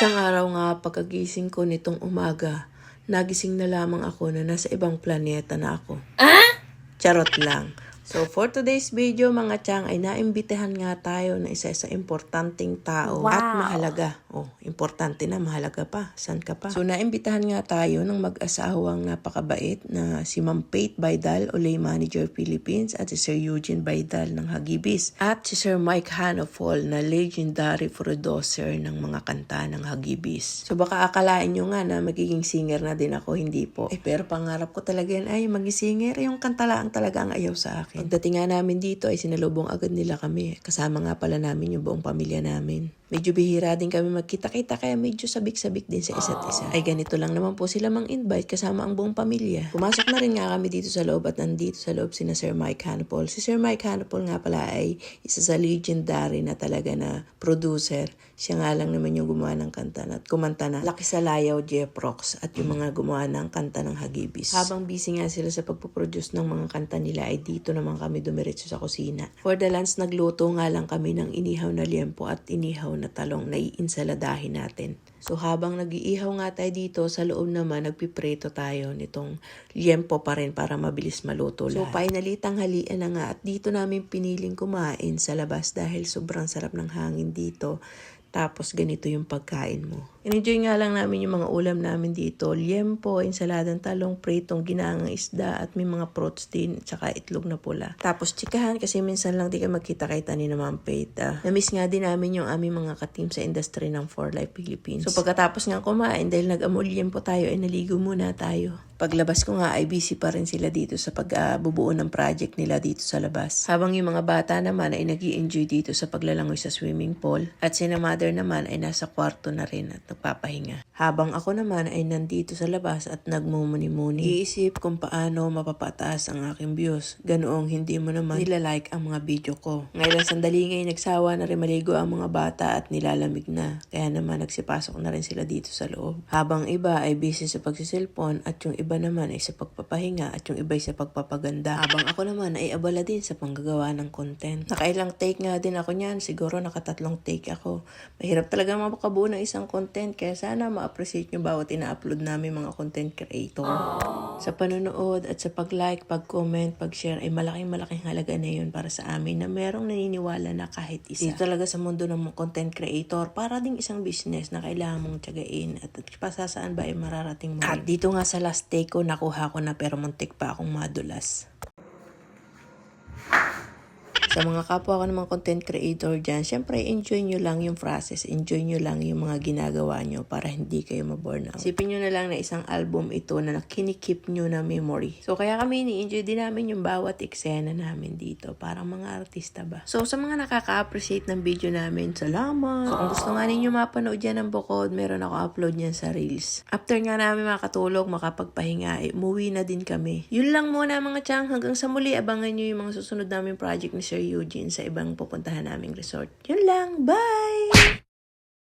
Isang araw nga pagkagising ko nitong umaga, nagising na lamang ako na nasa ibang planeta na ako. Charot lang. So for today's video mga chang ay naimbitahan nga tayo na isa sa importanteng tao at mahalaga. Oh, importante na mahalaga pa. San ka pa? So naimbitahan nga tayo ng mag-asawang napakabait na si Ma'am Pate Baidal, Olay Manager Philippines at si Sir Eugene Baidal ng Hagibis at si Sir Mike Hanofol na legendary producer ng mga kanta ng Hagibis. So baka akalain nyo nga na magiging singer na din ako, hindi po. Eh pero pangarap ko talaga yan ay maging singer. Yung kanta lang talaga ang ayaw sa akin. Pagdating nga namin dito ay sinalubong agad nila kami. Kasama nga pala namin yung buong pamilya namin. Medyo bihira din kami magkita-kita kaya medyo sabik-sabik din sa isa't isa. Ay ganito lang naman po sila mang-invite kasama ang buong pamilya. Pumasok na rin nga kami dito sa loob at nandito sa loob sina Sir Mike Hanapol. Si Sir Mike Hanapol nga pala ay isa sa legendary na talaga na producer. Siya nga lang naman yung gumawa ng kanta na- at kumanta na Laki sa Layaw, Jeff Rocks at yung mga gumawa ng kanta ng Hagibis. Habang busy nga sila sa pagpuproduce ng mga kanta nila ay dito naman kami dumiretso sa kusina. For the lunch, nagluto nga lang kami ng inihaw na liempo at inihaw na talong na iinsaladahin natin. So habang nag-iihaw nga tayo dito, sa loob naman nagpipreto tayo nitong liempo pa rin para mabilis maluto lahat. So finally, tanghalian na nga at dito namin piniling kumain sa labas dahil sobrang sarap ng hangin dito. Tapos ganito yung pagkain mo. Enjoy nga lang namin yung mga ulam namin dito. Liempo, ensaladang talong, pritong ginangang isda at may mga fruits din at saka itlog na pula. Tapos chikahan kasi minsan lang di ka magkita-kita ni na Ma'am Pate. ah. Na-miss nga din namin yung aming mga kateam sa industry ng For Life Philippines. So pagkatapos nga kumain dahil nag-amol liempo tayo ay naligo muna tayo. Paglabas ko nga ay busy pa rin sila dito sa pagbubuo ng project nila dito sa labas. Habang yung mga bata naman ay nag enjoy dito sa paglalangoy sa swimming pool. At si na mother naman ay nasa kwarto na rin at nagpapahinga. Habang ako naman ay nandito sa labas at nagmumuni-muni. Iisip kung paano mapapataas ang aking views. Ganoong hindi mo naman nilalike ang mga video ko. Ngayon sandali ngayon nagsawa na rin maligo ang mga bata at nilalamig na. Kaya naman nagsipasok na rin sila dito sa loob. Habang iba ay busy sa pagsiselfon at yung iba naman ay sa pagpapahinga at yung iba ay sa pagpapaganda. Habang ako naman ay abala din sa panggagawa ng content. Nakailang take nga din ako niyan. Siguro nakatatlong take ako. Mahirap talaga makabuo ng isang content kaya sana ma-appreciate nyo bawat ina-upload namin mga content creator. Sa panonood at sa pag-like, pag-comment, pag-share ay malaking malaking halaga na yun para sa amin na merong naniniwala na kahit isa. Dito talaga sa mundo ng mga content creator para ding isang business na kailangan mong tiyagain at pasasaan ba ay mararating mo. At dito nga sa last take ko, nakuha ko na pero muntik pa akong madulas. Sa mga kapwa ko ng mga content creator dyan, syempre enjoy nyo lang yung process, enjoy nyo lang yung mga ginagawa nyo para hindi kayo maburn out. Isipin nyo na lang na isang album ito na kinikip nyo na memory. So kaya kami ni-enjoy din namin yung bawat eksena namin dito. Parang mga artista ba. So sa mga nakaka-appreciate ng video namin, salamat. Kung gusto nga ninyo mapanood yan ng bukod, meron ako upload niyan sa Reels. After nga namin makatulog, makapagpahinga, eh, umuwi na din kami. Yun lang muna mga chang. Hanggang sa muli, abangan nyo yung mga susunod namin project ni Sir Eugene sa ibang pupuntahan naming resort. Yun lang. Bye!